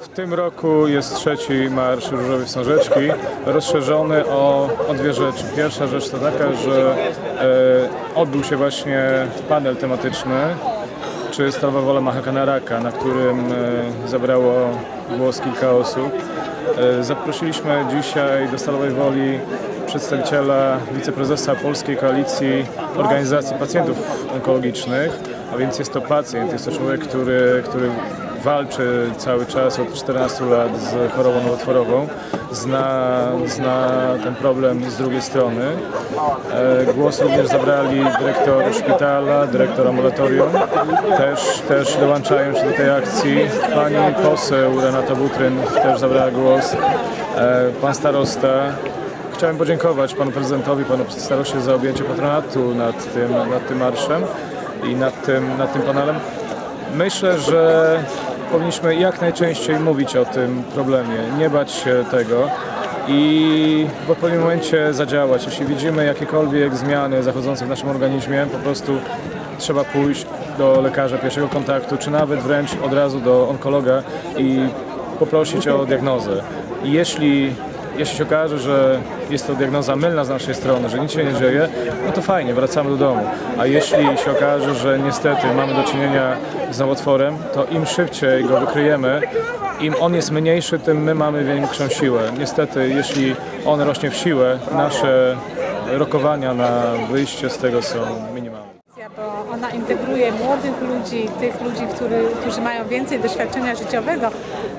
W tym roku jest trzeci Marsz Różowej Wstążeczki, rozszerzony o, o dwie rzeczy. Pierwsza rzecz to taka, że e, odbył się właśnie panel tematyczny, czy Stalowa Wola Mahakana Raka, na którym e, zabrało głos kilka osób. E, zaprosiliśmy dzisiaj do Stalowej Woli przedstawiciela wiceprezesa Polskiej Koalicji Organizacji Pacjentów Onkologicznych, a więc jest to pacjent, jest to człowiek, który, który walczy cały czas od 14 lat z chorobą nowotworową, zna, zna ten problem z drugiej strony. E, Głos również zabrali dyrektor szpitala, dyrektor ambulatorium, też, też dołączają się do tej akcji. Pani poseł Renata Butryn też zabrała głos, e, pan starosta. Chciałem podziękować panu prezydentowi, panu staroście za objęcie patronatu nad tym, nad tym marszem i nad tym, nad tym panelem. Myślę, że powinniśmy jak najczęściej mówić o tym problemie, nie bać się tego i w odpowiednim momencie zadziałać. Jeśli widzimy jakiekolwiek zmiany zachodzące w naszym organizmie, po prostu trzeba pójść do lekarza pierwszego kontaktu, czy nawet wręcz od razu do onkologa i poprosić o diagnozę. Jeśli jeśli się okaże, że jest to diagnoza mylna z naszej strony, że nic się nie dzieje, no to fajnie, wracamy do domu. A jeśli się okaże, że niestety mamy do czynienia z nowotworem, to im szybciej go wykryjemy, im on jest mniejszy, tym my mamy większą siłę. Niestety, jeśli on rośnie w siłę, nasze rokowania na wyjście z tego są minimalne. bo ona integruje młodych ludzi, tych ludzi, którzy mają więcej doświadczenia życiowego,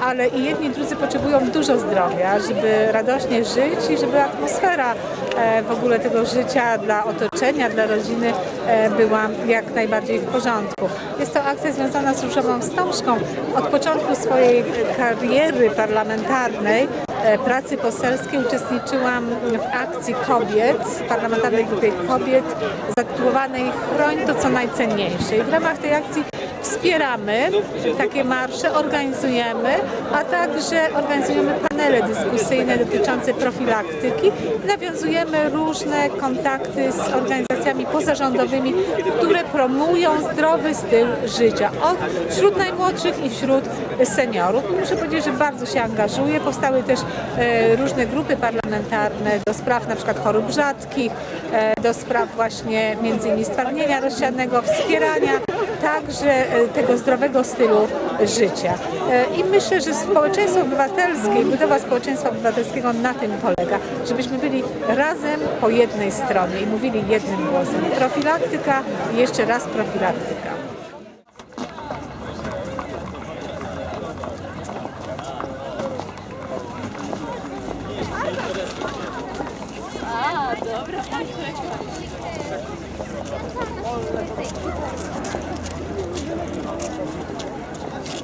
ale i jedni i drudzy potrzebują dużo zdrowia, żeby radośnie żyć i żeby atmosfera e, w ogóle tego życia dla otoczenia, dla rodziny e, była jak najbardziej w porządku. Jest to akcja związana z Różową Wstążką. Od początku swojej kariery parlamentarnej e, pracy poselskiej uczestniczyłam w akcji kobiet, parlamentarnej grupie kobiet zatytułowanej Chroń to co najcenniejsze. I w ramach tej akcji wspieramy takie marsze, organizujemy, a także organizujemy panele dyskusyjne dotyczące profilaktyki. Nawiązujemy różne kontakty z organizacjami pozarządowymi, które promują zdrowy styl życia od wśród najmłodszych i wśród seniorów. Muszę powiedzieć, że bardzo się angażuję. Powstały też e, różne grupy parlamentarne do spraw na przykład chorób rzadkich, e, do spraw właśnie między innymi stwardnienia rozsianego, wspierania także E, tego zdrowego stylu życia. E, I myślę, że społeczeństwo obywatelskie i budowa społeczeństwa obywatelskiego na tym polega, żebyśmy byli razem po jednej stronie i mówili jednym głosem. Profilaktyka i jeszcze raz profilaktyka. A, tak,